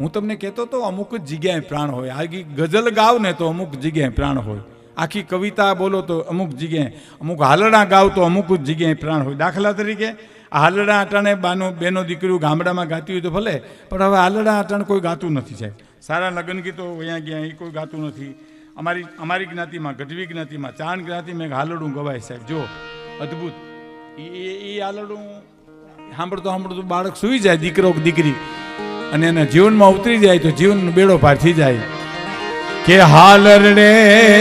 હું તમને કહેતો તો અમુક જ જગ્યાએ પ્રાણ હોય. આખી ગઝલ ગાવ ને તો અમુક જગ્યાએ પ્રાણ હોય. આખી કવિતા બોલો તો અમુક જગ્યાએ, અમુક હાલડા ગાવ તો અમુક જ જગ્યાએ પ્રાણ હોય. દાખલા તરીકે હાલડા અટાણે બાનો, બેનો દીકરીઓ ગામડામાં ગાતી હોય તો ભલે, પણ હવે હાલડા અટાણે કોઈ ગાતું નથી સાહેબ. સારા લગ્ન ગીતો અહીંયા ગયા, એ કોઈ ગાતું નથી. અમારી અમારી જ્ઞાતિમાં, ગઢવી જ્ઞાતિમાં, ચાણ જ્ઞાતિમાં હાલડું ગવાય સાહેબ. જો અદ્ભુત. એ એ હાલડું, સાંભળતો સાંભળતો બાળક સૂઈ જાય દીકરો દીકરી. અને એના જીવનમાં ઉતરી જાય તો જીવનનો બેડો પાર થઈ જાય. કે હાલરડે રે,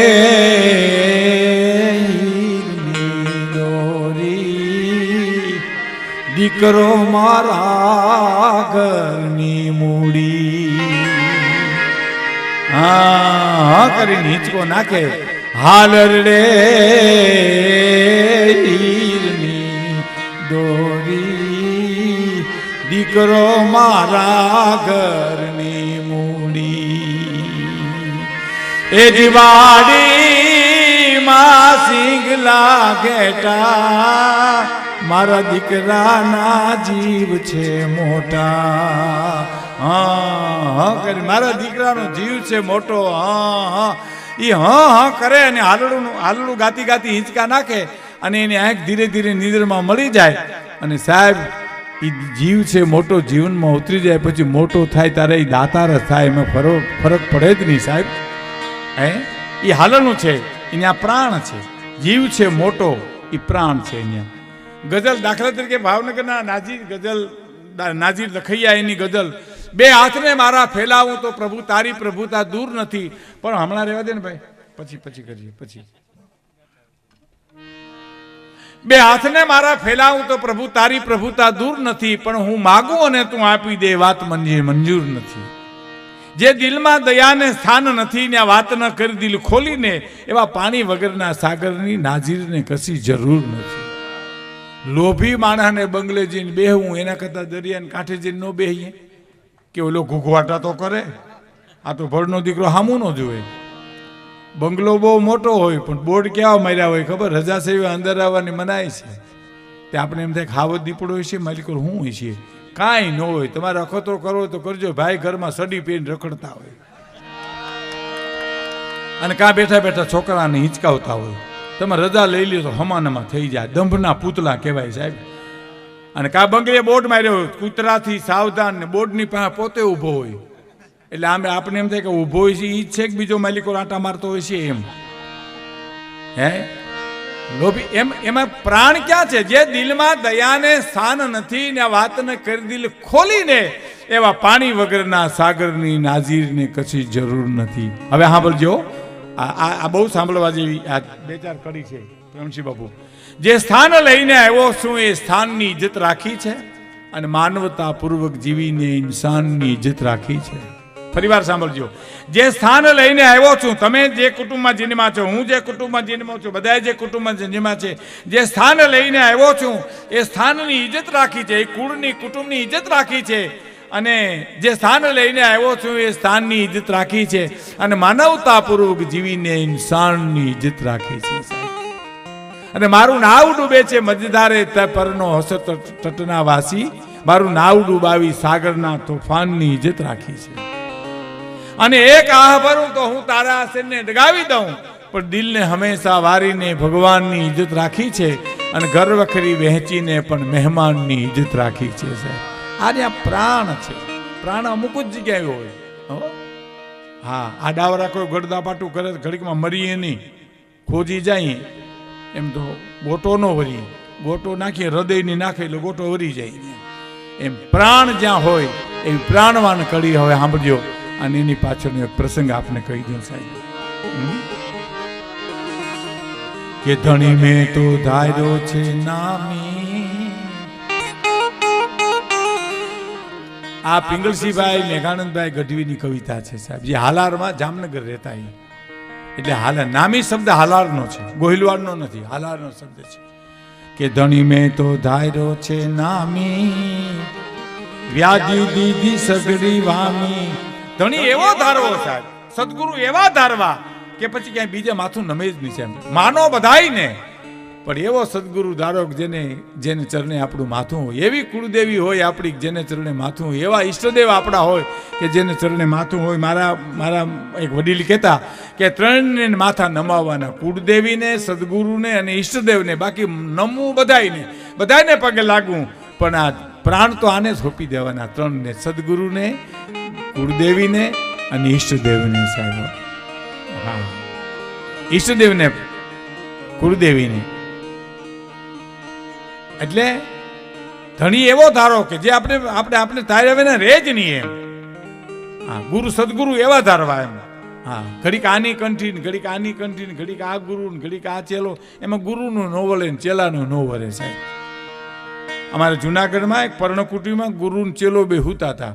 દીકરો મારા ઘરની મૂડી. હા કરીને હિંચકો નાખે. હાલર રે દોરી. દીકરો મારા ઘરની મૂડી. એ દિવાળી માં સિંગલા ઘેટા મારા દીકરાના જીવ છે મોટા. હા કરે. મારા દીકરાનો જીવ છે મોટો. હા હા. એ હા હા, કરે અને હાલડું હાલડું ગાતી ગાતી હિંચકા નાખે અને એની આંખ ધીરે ધીરે નિંદરમાં મળી જાય. અને સાહેબ એ જીવ છે, મોટો જીવનમાં ઉતરી જાય, પછી મોટો થાય ત્યારે એ દાતાર થાય, એમાં ફરો, ફરક પડે જ નહીં સાહેબ. હે? એ હાલનું છે અહીંયા પ્રાણ છે. જીવ છે, મોટો એ પ્રાણ છે અહીંયા ગઝલ દાખલા તરીકે ભાવનગરના નાજીર ગઝલ નાજીર લખૈયા એની ગઝલ. બે હાથને મારા ફેલાવું તો પ્રભુ, તારી પ્રભુતા દૂર નથી. પણ હમણાં રહેવા દે ને ભાઈ. પછી પછી કરીએ, પછી. બે હાથને મારા ફેલાવું તો પ્રભુ, તારી પ્રભુતા દૂર નથી, પણ હું માગું અને તું આપી દે વાત મને મંજૂર નથી. જે દિલમાં દયાને સ્થાન નથી, ને આ વાત ન કરી, દિલ ખોલીને એવા પાણી વગરના સાગરની નાજીરને કશી જરૂર નથી. લોભી માણસને બંગલે જઈને બેહવું એના કરતાં દરિયાને કાંઠે જઈને ન બેહીએ. કે ઓલો ઘૂઘવાટા તો કરે. આ તો ભળનો દીકરો હામું ન જોવે બંગલો બહુ મોટો હોય, પણ બોર્ડ ક્યાં માર્યા હોય ખબર? રજા સેવા અંદર આવવાની મનાય છે. તે આપણે એમ થાય ખાવો દીપડો હોય છે માલિકો હું હોય છે કાંઈ ન હોય, તમારે અખતરો કરવો તો કરજો. ભાઈ ઘરમાં સડી પીને રખડતા હોય. અને કાં બેઠા બેઠા છોકરાને હિંચકાવતા હોય. તમે રજા લઈ લ્યો તો હમાનામાં થઈ જાય. દંભના પૂતલા કહેવાય સાહેબ. અને કા બંગલે બોર્ડ માર્યો હોય, કૂતરાથી સાવધાન ને બોર્ડની પાસે પોતે ઊભો હોય. એટલે આમ આપણે એમ થાય કે ઊભો હોય છે એ જ છે કે બીજો માલિકો આટા મારતો હોય છે એમ. હે? લોભી, એમ, એમાં પ્રાણ ક્યાં છે? જે દિલમાં દયાને સ્થાન નથી ને આ વાતને કરી દિલ ખોલીને એવા પાણી વગરના સાગરની નાજીરને કશી જરૂર નથી. હવે સાંભળજો. આ આ બહુ સાંભળવા જેવી આ બે ચાર કડી છે પ્રેમસિંહ બાપુ. જે સ્થાન લઈને આવ્યો છું, એ સ્થાનની ઇજ્જત રાખી છે અને માનવતા પૂર્વક જીવીને ઇન્સાનની ઇજ્જત રાખી છે. ફરીવાર સાંભળજો. જે સ્થાન લઈને આવ્યો છું, તમે જે કુટુંબમાં જન્મા છો, હું જે કુટુંબમાં જન્મો છું બધા જે કુટુંબમાં જન્મા છે, જે સ્થાન લઈને આવ્યો છું, એ સ્થાનની ઇજ્જત રાખી છે, એ કુળની, કુટુંબની ઇજ્જત રાખી છે. અને જે સ્થાન લઈને આવ્યો છું, એ સ્થાનની ઇજ્જત રાખી છે. અને માનવતાપૂર્વક જીવીને ઇન્સાનની ઇજ્જત રાખી છે અને મારું નાવ ડૂબે છે મજદારે પરનો હસત તટના વાસી મારું નાવ ડૂબાવી સાગરના તોફાનની ઇજ્જત રાખી છે. અને એક આહ ભરું તો હું તારા આશીર્ને ડગાવી દઉં. પણ દિલને હંમેશા વારીને ભગવાનની ઇજ્જત રાખી છે અને ઘર વખરી વહેંચીને પણ મહેમાનની ઇજ્જત રાખી છે, સાહેબ. આ જ્યાં પ્રાણ છે. પ્રાણ અમુક જ જગ્યાએ હોય. હો? આ ડાવરા કોઈ ગડદાપાટું કરે ઘડીકમાં મરીએ નહીં. ખોજી જાય. એમ તો ગોટો નો વરી ગોટો નાખીએ, હૃદયની નાખે એટલે ગોટો વરી જાય. એમ પ્રાણ જ્યાં હોય, એવી પ્રાણવાન કડી હવે સાંભળજો. અને એની પાછળનો એક પ્રસંગ આપને કહી દઉં સાહેબ. કે ધણી મેં તો ધાર્યો છે નામી. આ પિંગલસિંહભાઈ, મેઘાનંદભાઈ ગઢવીની કવિતા છે સાહેબ. જે હાલારમાં જામનગર રહેતા એ એટલે હાલ, નામી શબ્દ હાલારનો છે. ગોહિલવાડનો નથી, હાલારનો શબ્દ છે. કે ધણી મેં તો ધાર્યો છે નામી. વ્યાજી દીધી સગડી વામી. ધણી એવો ધારવો સાહેબ સદગુરુ એવા ધારવા કે પછી ક્યાંય બીજે માથું નમે જ નહીં છે માનો બધાય ને પણ એવો સદગુરુ ધારો જેને જેને ચરણે આપણું માથું હોય એવી કુળદેવી હોય આપણી જેને ચરણે માથું હોય એવા ઈષ્ટદેવ આપણા હોય કે જેને ચરણે માથું હોય. મારા મારા એક વડીલ કહેતા કે ત્રણને માથા નમાવવાના કુળદેવીને સદગુરુને અને ઈષ્ટદેવને બાકી નમવું બધાયને. બધાને પગે લાગવું પણ આ પ્રાણ તો આને સોંપી દેવાના ત્રણને સદગુરુને કુળદેવીને અને ઈષ્ટદેવને સાહેબ. હા. ઈષ્ટદેવને, કુળદેવીને. એટલે ધણી એવો ધારો કે જે આપણે આપણે આપણે તારે વિના રહે જ નહીં એમ. હા, ગુરુ, સદગુરુ એવા ધારવા એમ. હા, ઘડીક આની કંઠી ને ઘડીક આની કંઠી ને ઘડીક આ ગુરુ ને ઘડીક આ ચેલો. એમાં ગુરુનું નો વળે ને ચેલાનું નો વળે સાહેબ. અમારે જુનાગઢમાં એક પર્ણકુટીમાં ગુરુ ને ચેલો બે હુતા હતા.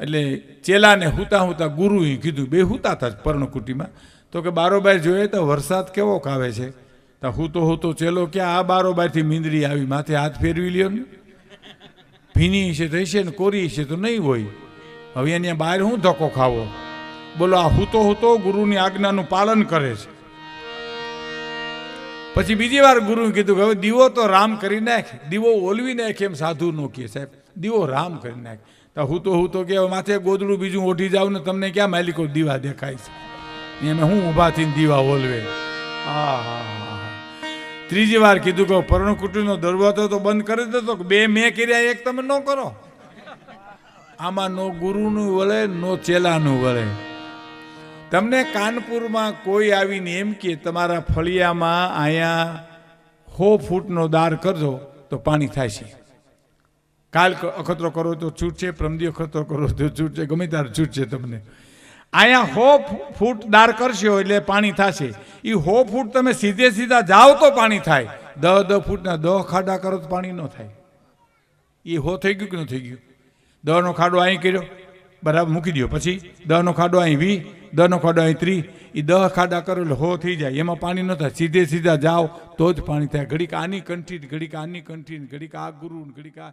એટલે ચેલાને હુતા હુતા ગુરુએ કીધું, બે હુતા હતા પર્ણકુટીમાં. તો કે બારોબાર જોઈએ તો વરસાદ કેવો કાવે છે? તો હુતો હુતો ચેલો કે આ બારોબારથી મીંદડી આવી, માથે હાથ ફેરવી લ્યો ને. ભીની છે તો હશે ને, કોરી છે તો નહીં હોય. હવે અહીંયા બહાર હું ધક્કો ખાવો? બોલો, આ હુતો હુતો ગુરુની આજ્ઞાનું પાલન કરે છે. પછી બીજી વાર ગુરુએ કીધું કે હવે દીવો તો રામ કરી નાખ. દીવો ઓલવી નાખે એમ સાધુ નો કહે સાહેબ. દીવો રામ કરી નાખ. તો હું તો હું તો કે માથે ગોદડું બીજું ઓઢી જાવ ને તમને ક્યાં માલિકો દીવા દેખાય છે? એમ હું ઊભા થઈને દીવા ઓલવે. હા હા ત્રીજી વાર કીધું કે પર્ણકુટીનો દરવાજો તો બંધ કરી દેતો કે બે મેં કર્યા એક તમે ન કરો. આમાં નો ગુરુનું વળે નો ચેલાનું વળે. તમને કાનપુરમાં કોઈ આવીને એમ કે તમારા ફળિયામાં અહીંયા હો ફૂટનો દાર કરજો તો પાણી થાય છે. કાલ અખતરો કરો તો છૂટ છે પ્રમદી અખતરો કરો તો છૂટ છે ગમે ત્યારે છૂટ છે તમને. અહીંયા હો ફૂટ દાર કરશો એટલે પાણી થશે. એ હો ફૂટ તમે સીધે સીધા જાઓ તો પાણી થાય. દહ દહ ફૂટના દહ ખાડા કરો તો પાણી ન થાય. એ હો થઈ ગયું કે ન થઈ ગયું? દહનો ખાડો અહીં કર્યો. બરાબર, મૂકી દો પછી દહનો ખાડો અહીં વી, દહનો ખાડો અહીં ત્રી. એ દહ ખાડા કરો એટલે હો થઈ જાય. એમાં પાણી ન થાય. સીધે સીધા જાઓ તો જ પાણી થાય. ઘડીક આની કંઠી, ઘડીક આની કંઠી, ઘડીક આ ગુરુ ઘડીક આ